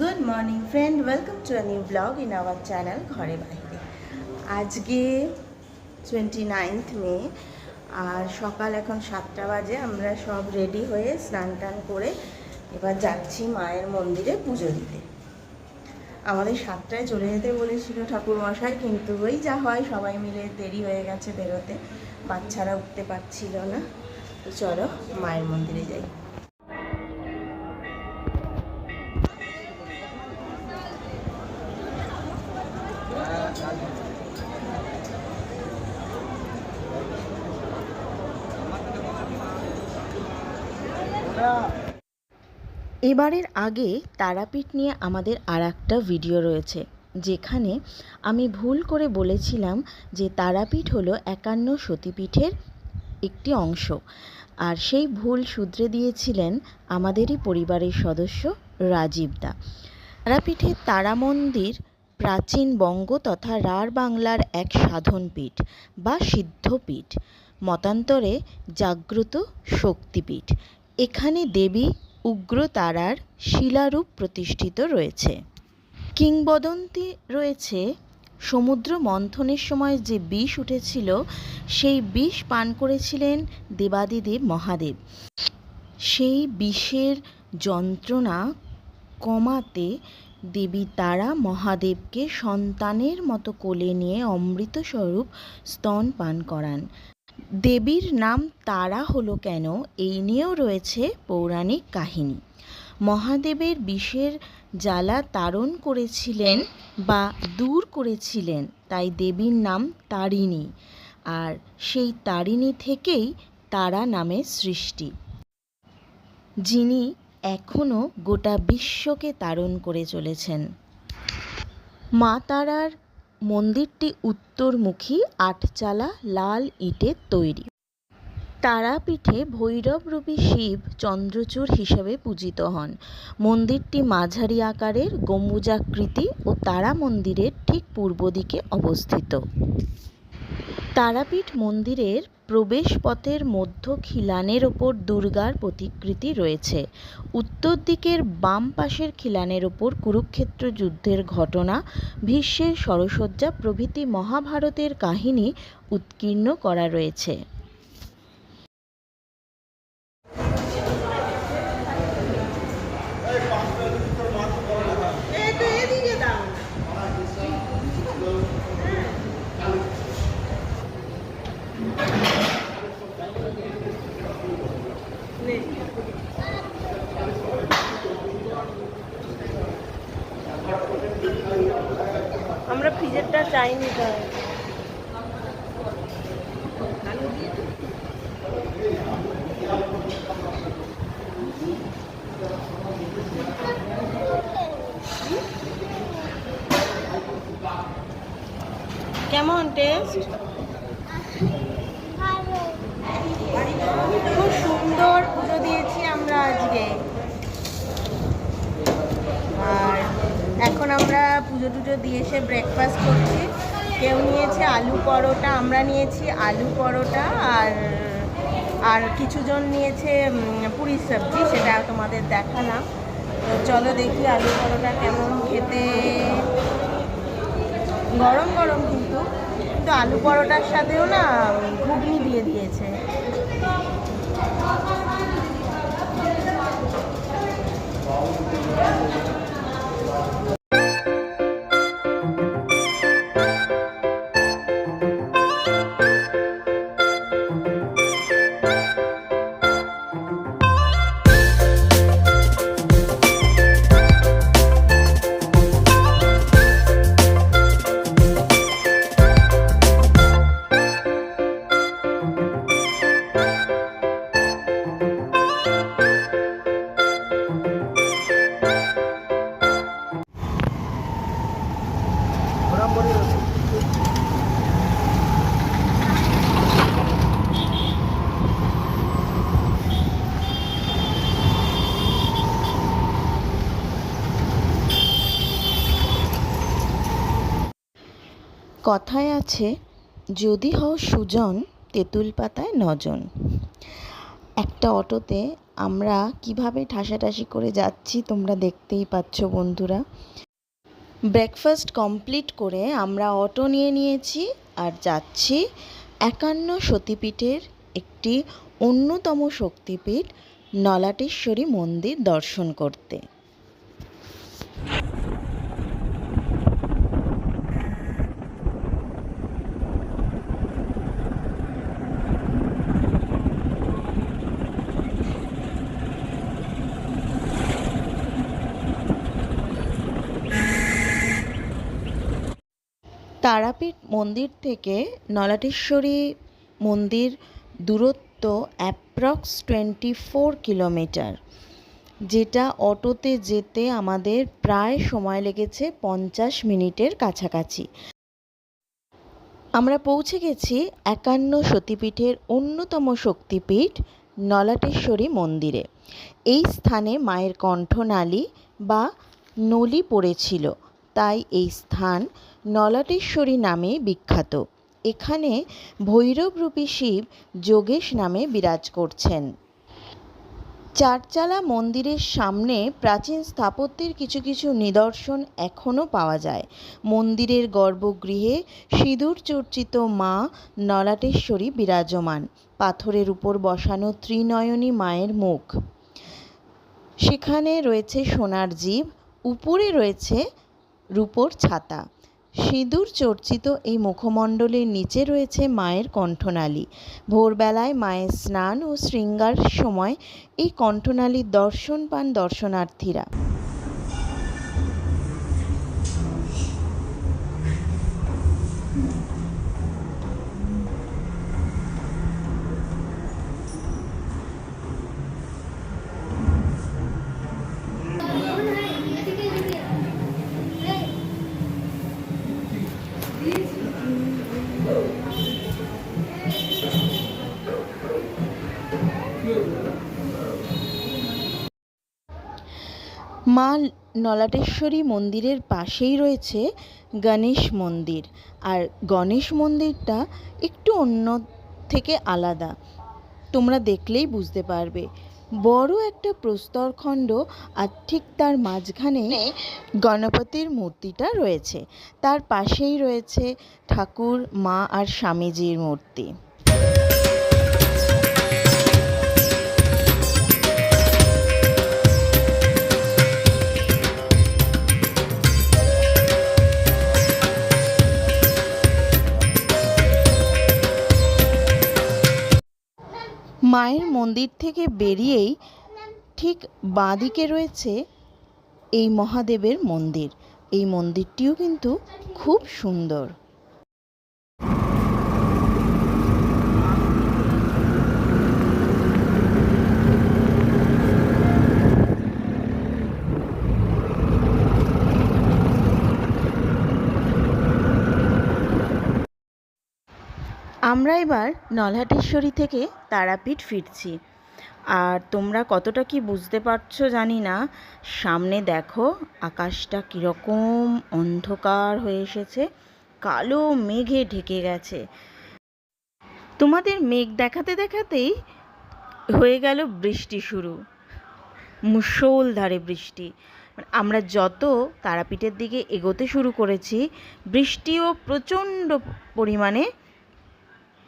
Good morning friend welcome to a new blog in our channel ঘরে বাইরে আজকে twenty ninth মে আর সকাল এখন সাতটা বাজে। আমরা সব রেডি হয়ে স্নান টান করে এবার যাচ্ছি মায়ের মন্দিরে পুজো দিতে। আমাদের সাতটায় চলে যেতে বলেছিল ঠাকুর মশাই কিন্তু ওই যা হয়, সবাই মিলে দেরি হয়ে গেছে বেরোতে। বাচ্চারা উঠতে পারছিল না। তো চলো মায়ের মন্দিরে যাই। এবারের আগে তারাপীঠ নিয়ে আমাদের আর একটা ভিডিও রয়েছে, যেখানে আমি ভুল করে বলেছিলাম যে তারাপীঠ হলো একান্ন সতীপীঠের একটি অংশ। আর সেই ভুল শুধরে দিয়েছিলেন আমাদেরই পরিবারের সদস্য রাজীব দা। তারাপীঠের তারা মন্দির, প্রাচীন বঙ্গ তথা রাঢ় বাংলার এক সাধনপীঠ বা সিদ্ধপীঠ, মতান্তরে জাগ্রত শক্তিপীঠ। এখানে দেবী উগ্রতারার শিলারূপ প্রতিষ্ঠিত রয়েছে। কিংবদন্তি রয়েছে সমুদ্র মন্থনের সময় যে বিষ উঠেছিল, সেই বিষ পান করেছিলেন দেবাদিদেব মহাদেব। সেই বিষের যন্ত্রণা কমাতে দেবী তারা মহাদেবকে সন্তানের মতো কোলে নিয়ে অমৃতস্বরূপ স্তন পান করান। দেবীর নাম তারা হলো কেন? এই নিয়েও রয়েছে পৌরাণিক কাহিনী। মহাদেবের বিষের জ্বালা তারণ করেছিলেন বা দূর করেছিলেন, তাই দেবীর নাম তারিণী। আর সেই তারিণী থেকেই তারা নামের সৃষ্টি। যিনি এখনও গোটা বিশ্বকে তারণ করে চলেছেন। মা তারার মন্দিরটি উত্তরমুখী আটচালা লাল ইটের তৈরি। তারাপীঠে ভৈরবরূপী শিব চন্দ্রচূড় হিসেবে পূজিত হন। মন্দিরটি মাঝারি আকারের গম্বুজাকৃতি ও তারা মন্দিরের ঠিক পূর্ব দিকে অবস্থিত। তারাপীঠ মন্দিরের প্রবেশপথের মধ্য খিলানের ওপর দুর্গার প্রতিকৃতি রয়েছে। উত্তর দিকের বাম পাশের খিলানের ওপর কুরুক্ষেত্র যুদ্ধের ঘটনা, ভীষ্মের সরসজ্জা প্রভৃতি মহাভারতের কাহিনী উৎকীর্ণ করা রয়েছে। ফ্রিজেরটা চাইনি তাই কেমন টেস্ট? খুব সুন্দর পুজো দিয়েছি আমরা আজকে। আর এখন আমরা পুজো টুজো দিয়ে এসে ব্রেকফাস্ট করছি। কেউ নিয়েছে আলু পরোটা আমরা নিয়েছি আলু পরোটা আর আর কিছুজন নিয়েছে উম, পুরি সবজি সেটা তোমাদের দেখালাম। তো চলো দেখি আলু পরোটা কেমন খেতে। গরম গরম কিন্তু। কিন্তু আলু পরোটার সাথেও না ঘুগনি দিয়ে দিয়েছে। কথায় আছে, যদি হও সুজন, তেঁতুল পাতায় নজন। একটা অটোতে আমরা কীভাবে ঠাসাঠাসি করে যাচ্ছি তোমরা দেখতেই পাচ্ছ বন্ধুরা। ব্রেকফাস্ট কমপ্লিট করে আমরা অটো নিয়ে নিয়েছি আর যাচ্ছি একান্ন সতীপীঠের একটি অন্যতম শক্তিপীঠ, নলাটেশ্বরী মন্দির দর্শন করতে। তারাপীঠ মন্দির থেকে নলাটেশ্বরী মন্দির দূরত্ব অ্যাপ্রক্স টোয়েন্টি ফোর কিলোমিটার, যেটা অটোতে যেতে আমাদের প্রায় সময় লেগেছে পঞ্চাশ মিনিটের কাছাকাছি। আমরা পৌঁছে গেছি একান্ন সতীপীঠের অন্যতম শক্তিপীঠ নলাটেশ্বরী মন্দিরে। এই স্থানে মায়ের কণ্ঠনালী বা নলি পড়েছিল, তাই এই স্থান নলাটেশ্বরী নামে বিখ্যাত। এখানে ভৈরবরূপী শিব যোগেশ নামে বিরাজ করছেন। চারচালা মন্দিরের সামনে প্রাচীন স্থাপত্যের কিছু কিছু নিদর্শন এখনও পাওয়া যায়। মন্দিরের গর্ভগৃহে সিঁদুর চর্চিত মা নলাটেশ্বরী বিরাজমান। পাথরের উপর বসানো ত্রিনয়নী মায়ের মুখ। সেখানে রয়েছে সোনার জীব, উপরে রয়েছে রূপোর ছাতা। সিঁদুর চর্চিত এই মুখমণ্ডলের নিচে রয়েছে মায়ের কণ্ঠনালী। ভোরবেলায় মায়ের স্নান ও শৃঙ্গার সময় এই কণ্ঠনালীর দর্শন পান দর্শনার্থীরা। মা নলাটেশ্বরী মন্দিরের পাশেই রয়েছে গণেশ মন্দির। আর গণেশ মন্দিরটা একটু অন্য থেকে আলাদা। তোমরা দেখলেই বুঝতে পারবে। বড় একটা প্রস্তরখণ্ড আর ঠিক তার মাঝখানে গণপতির মূর্তিটা রয়েছে। তার পাশেই রয়েছে ঠাকুর, মা আর স্বামীজির মূর্তি। মায়ের মন্দির থেকে বেরিয়েই ঠিক বাঁদিকে রয়েছে এই মহাদেবের মন্দির। এই মন্দিরটিও কিন্তু খুব সুন্দর। আমরা এবার নলহাটেশ্বরী থেকে তারাপীঠ ফিরছি। আর তোমরা কতটা কি বুঝতে পারছ জানি না। সামনে দেখো, আকাশটা কীরকম অন্ধকার হয়ে এসেছে। কালো মেঘে ঢেকে গেছে। তোমাদের মেঘ দেখাতে দেখাতেই হয়ে গেল বৃষ্টি শুরু। মুষলধারে বৃষ্টি। আমরা যত তারাপীঠের দিকে এগোতে শুরু করেছি, বৃষ্টিও প্রচণ্ড পরিমাণে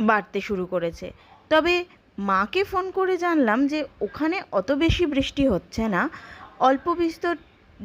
বাড়তে শুরু করেছে। তবে মাকে ফোন করে জানলাম যে ওখানে অত বেশি বৃষ্টি হচ্ছে না, অল্প বিস্তর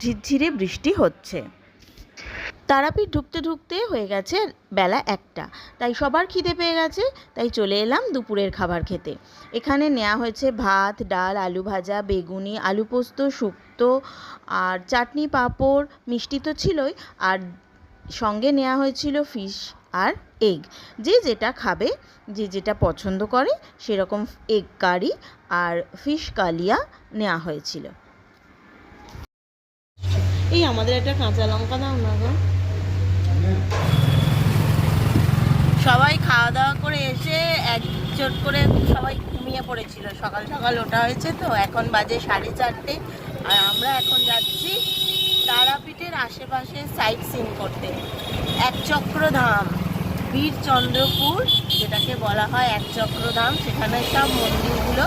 ঝিরঝিরে বৃষ্টি হচ্ছে। তারাপীঠ ঢুকতে ঢুকতে হয়ে গেছে বেলা একটা। তাই সবার খিদে পেয়ে গেছে, তাই চলে এলাম দুপুরের খাবার খেতে। এখানে নেওয়া হয়েছে ভাত, ডাল, আলু ভাজা, বেগুনি, আলু পোস্ত, শুক্তো আর চাটনি, পাঁপড়, মিষ্টি তো ছিলই। আর সঙ্গে নেওয়া হয়েছিল ফিশ। আর এগ যে যেটা খাবে, যে যেটা পছন্দ করে, সেরকম এগ কারি আর ফিশ কালিয়া নেওয়া হয়েছিল। এই আমাদের একটা কাঁচা লঙ্কা দাও না গো। সবাই খাওয়া দাওয়া করে এসে এক চোট করে সবাই ঘুমিয়ে পড়েছিল। সকাল সকাল ওটা হয়েছে তো, এখন বাজে সাড়ে চারটে। আর আমরা এখন যাচ্ছি তারাপীঠের আশেপাশে সাইট সিন করতে। একচক্রধাম বীরচন্দ্রপুর যেটাকে বলা হয় এক চক্রধাম। সেখানে সব মন্দিরগুলো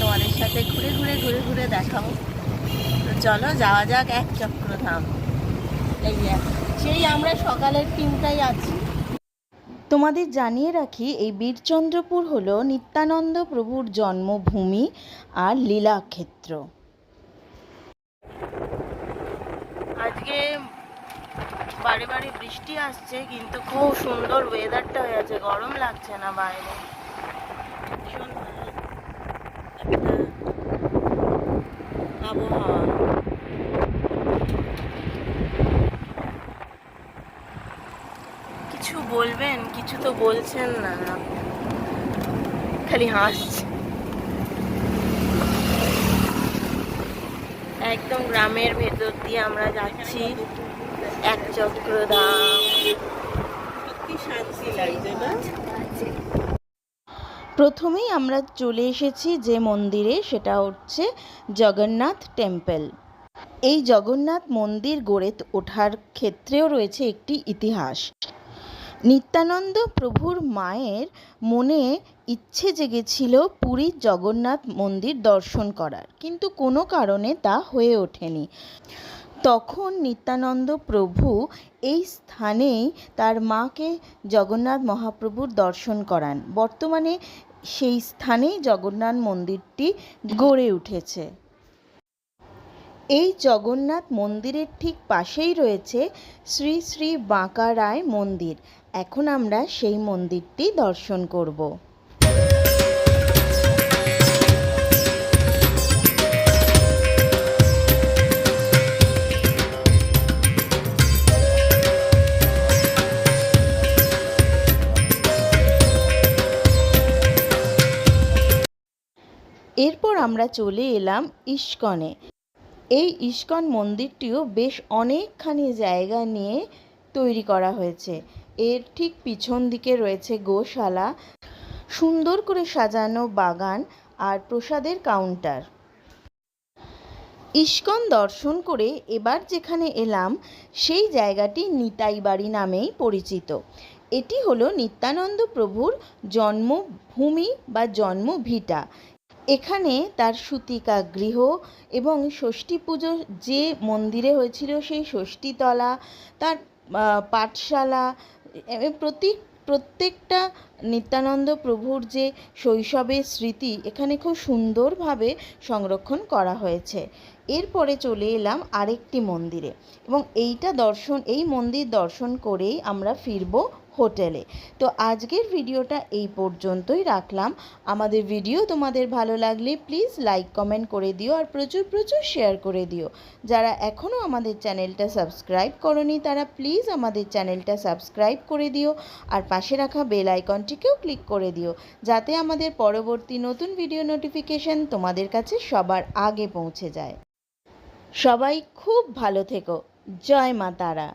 তোমাদের সাথে ঘুরে ঘুরে ঘুরে ঘুরে দেখাবো। তো চলো যাওয়া যাক এক চক্রধাম। এই সেই আমরা সকালের টিমটাই আছি। তোমাদের জানিয়ে রাখি এই বীরচন্দ্রপুর হল নিত্যানন্দ প্রভুর জন্মভূমি আর লীলাক্ষেত্র। আজকে বাড়ি বাড়ি বৃষ্টি আসছে, কিন্তু খুব সুন্দর ওয়েদারটা হয়ে আছে। গরম লাগছে না বাইরে। আবহাওয়া। কিছু বলবেন? কিছু তো বলছেন না। খালি হাসছে। একদম গ্রামের ভেতর দিয়ে আমরা যাচ্ছি। এক চক্রধাম। প্রথমেই আমরা চলে এসেছি যে মন্দিরে সেটা হচ্ছে জগন্নাথ টেম্পল। এই জগন্নাথ মন্দির গড়ে ওঠার ক্ষেত্রেও রয়েছে একটি ইতিহাস। নিত্যানন্দ প্রভুর মায়ের মনে ইচ্ছে জেগেছিল পুরীর জগন্নাথ মন্দির দর্শন করার কিন্তু কোনো কারণে তা হয়ে ওঠেনি। তখন নিত্যানন্দ প্রভু এই স্থানেই তার মাকে জগন্নাথ মহাপ্রভুর দর্শন করান। বর্তমানে সেই স্থানেই জগন্নাথ মন্দিরটি গড়ে উঠেছে। এই জগন্নাথ মন্দিরের ঠিক পাশেই রয়েছে শ্রী শ্রী বাঁকা রায় মন্দির। এখন আমরা সেই মন্দিরটি দর্শন করব। আমরা চলে এলাম ইস্কনে। এই ইস্কন মন্দিরটিও বেশ অনেকখানি জায়গা নিয়ে তৈরি করা হয়েছে। এর ঠিক পিছন দিকে রয়েছে গোশালা। সুন্দর করে সাজানো বাগান আর প্রসাদের কাউন্টার। ইস্কন দর্শন করে এবার যেখানে এলাম, সেই জায়গাটি নিতাই বাড়ি নামেই পরিচিত। এটি হলো নিত্যানন্দ প্রভুর জন্মভূমি বা জন্মভিটা। এখানে তার সুতিকা গৃহ এবং ষষ্ঠী পুজো যে মন্দিরে হয়েছিল সেই ষষ্ঠীতলা, তার পাঠশালা প্রতি, প্রত্যেকটা নিত্যানন্দ প্রভুর যে শৈশবের স্মৃতি, এখানে খুব সুন্দরভাবে সংরক্ষণ করা হয়েছে। এরপরে চলে এলাম আরেকটি মন্দিরে এবং এইটা দর্শন, এই মন্দির দর্শন করেই আমরা ফিরবো হোটেলে। তো আজকের ভিডিওটা এই পর্যন্তই রাখলাম। আমাদের ভিডিও তোমাদের ভালো লাগলে প্লিজ লাইক কমেন্ট করে দিও আর প্রচুর প্রচুর শেয়ার করে দিও। যারা এখনও আমাদের চ্যানেলটা সাবস্ক্রাইব করনি তারা প্লিজ আমাদের চ্যানেলটা সাবস্ক্রাইব করে দিও আর পাশে রাখা বেল আইকনটিকেও ক্লিক করে দিও যাতে আমাদের পরবর্তী নতুন ভিডিও নোটিফিকেশন তোমাদের কাছে সবার আগে পৌঁছে যায়। সবাই খুব ভালো থেকো। জয় মা তারা।